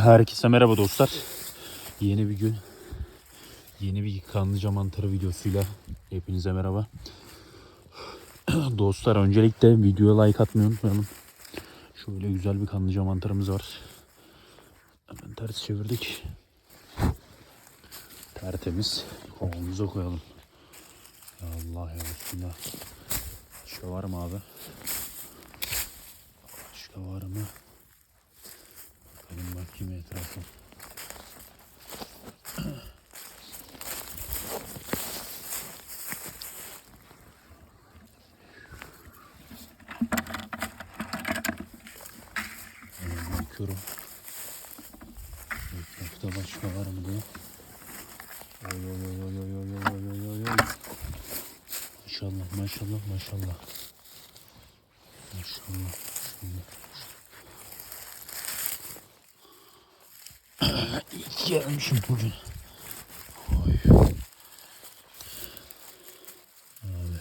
Herkese merhaba dostlar. Yeni bir gün. Yeni bir kanlıca mantarı videosuyla hepinize merhaba. Dostlar öncelikle videoya like atmayı unutmayalım. Şöyle güzel bir kanlıca mantarımız var. Hemen ters çevirdik. Tertemiz. Kovamıza koyalım. Ya Allah ya Bismillah. Başka var mı abi? Başka var mı? Bakayım etrafa. Hemen bakıyorum. Etrafta başka var mı diye. Oy oy oy oy oy oy oy oy oy oy. Maşallah maşallah maşallah. Maşallah maşallah. İyi ki gelmişim bugün. Oy. Abi.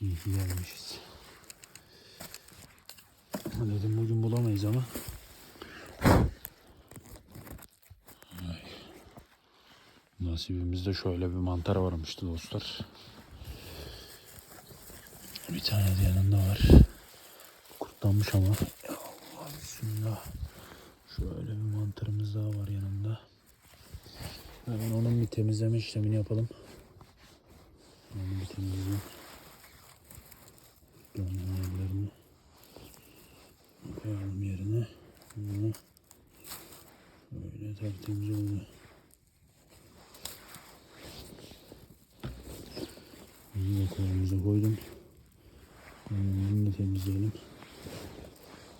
İyi ki gelmişiz. Dedim bugün bulamayız ama. Ay. Nasibimizde şöyle bir mantar varmıştı dostlar. Bir tane de yanında var. Kurtlanmış ama. Ya Allah. Şöyle bir mantarımız daha var yanında. Hemen onun bir temizleme işlemini yapalım. Onu bir temizleyelim. Yanlarını koyalım yerine. Bunu böyle tertemiz oldu. Bunu da kolumuza koydum. Bunu da temizleyelim.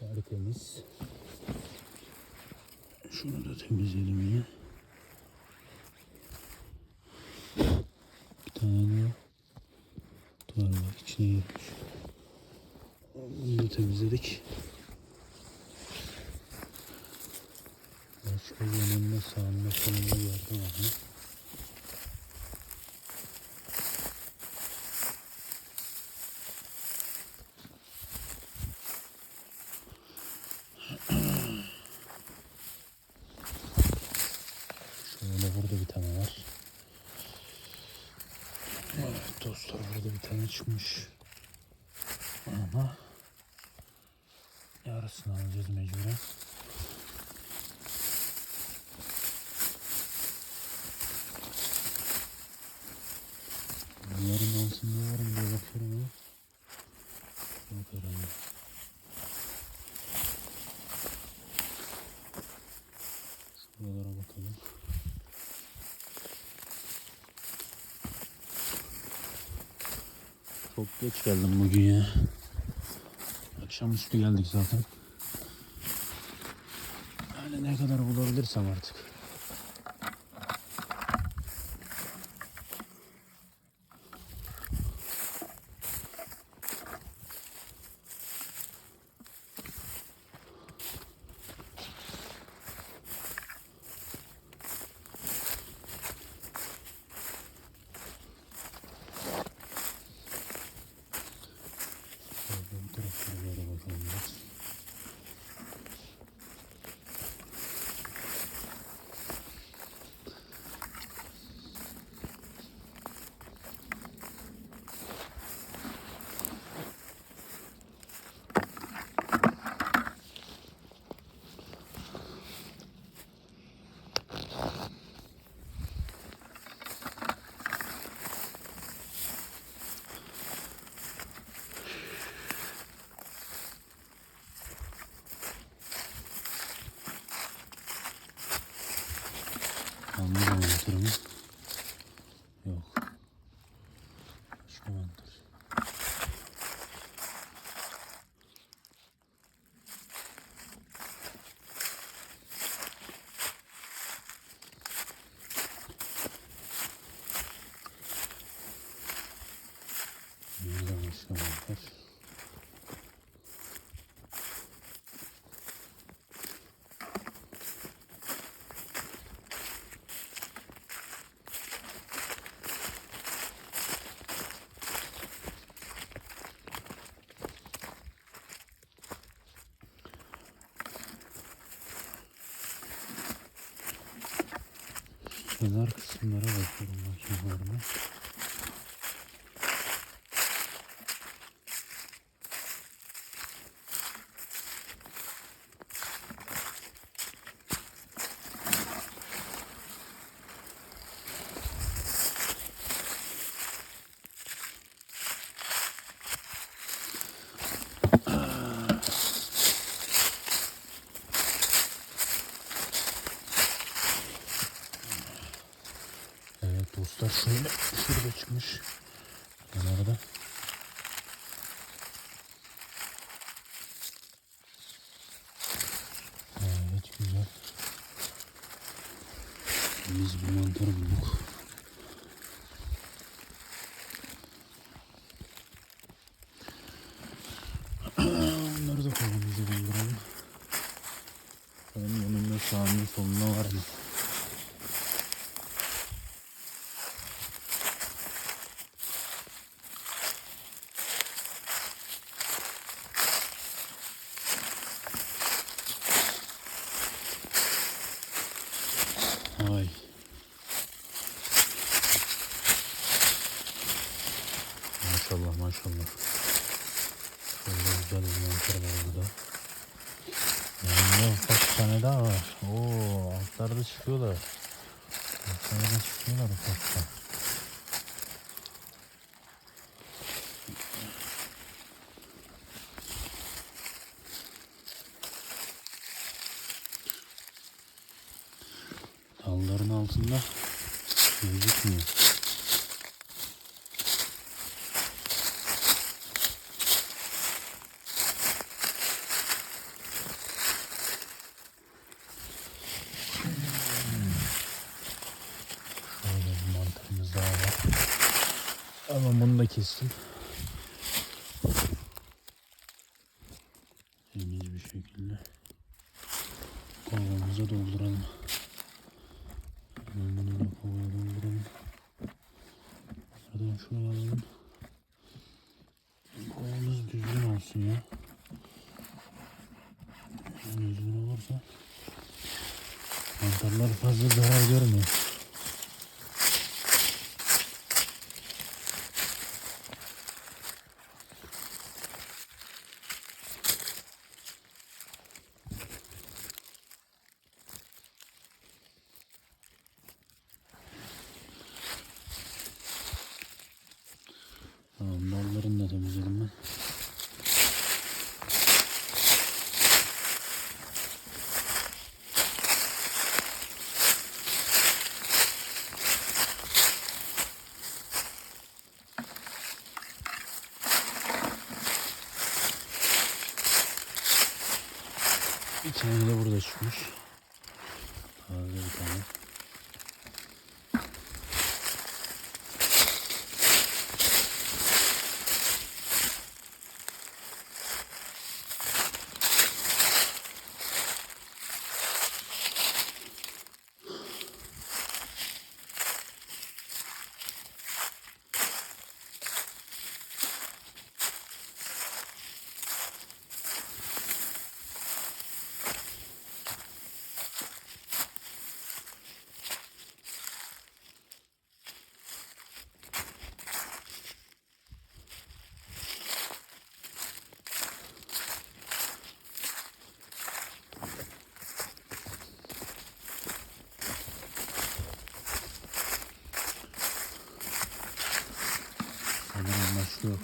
Tertemiz. Şunu da temizleyelim yine. Bir tane daha tuvar var içine girmiş. Bunu da temizledik. ortaya çıkmış. Ama yarısını alacağız mecburen. Çok geç geldim bugün ya. Akşamüstü geldik zaten. Yani ne kadar bulabilirsem artık. Mı? Yok. Başka mantar. Burada başka mantar. Kenar kısımlara bakıyorum bakayım dostlar şöyle şurada çıkmış. Kenarda. Evet güzel. Biz bir mantar bulduk. Onları da kavanoza dolduralım. Bakalım yanında sağında solunda var mı? Ay. Maşallah maşallah. Şöyle güzel bir mantar var burada. Yanında ufak tane daha var. Oo, altlarda çıkıyorlar. Altlarda çıkıyorlar ufakta. Dalların altında gözükmüyor. Şöyle bir mantarımız daha var. Ama bunu da kestim. Temiz bir şekilde kovamıza dolduralım. Hemen bunu da kovaya dolduralım. Buradan şuraya alalım. Kovamız düzgün olsun ya. Olursa mantarlar fazla zarar görmüyor. Tamam dallarını da temizledim ben. Bir tane de burada çıkmış. Taze bir tane. Başka yok.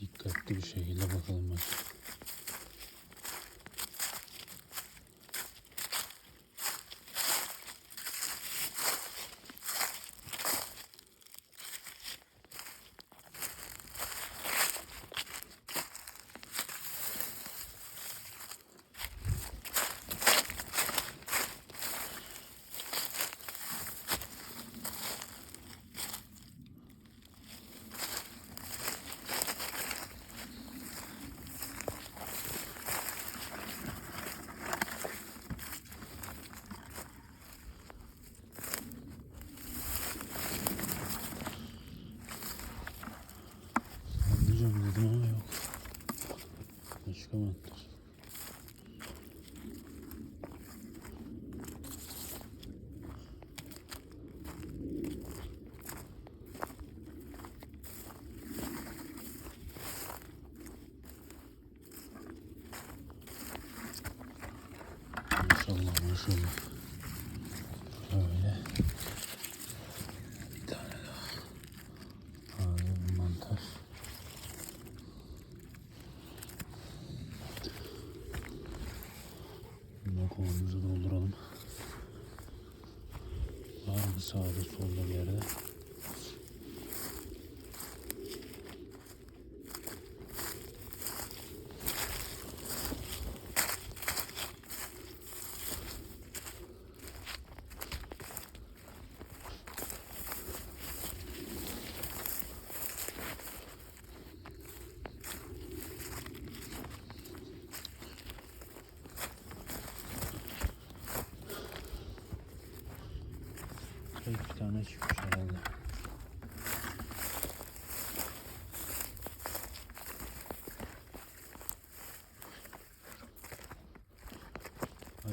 Dikkatli bir şekilde bakalım bak. Maşallah maşallah. Öyle. Bir tane daha. Abi bir mantar. Bunu kovamızı dolduralım. Var mı sağda solda bir yerde? İki tane çıkmış herhalde.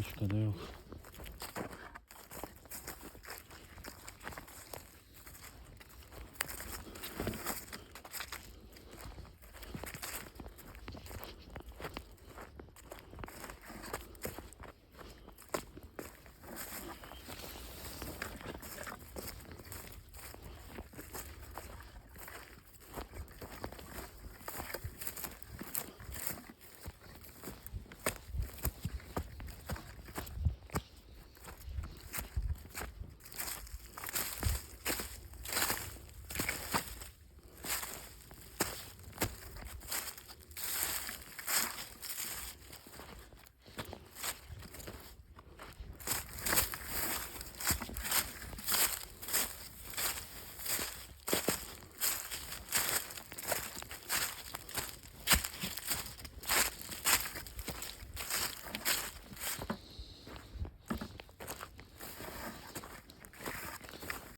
Başka da yok.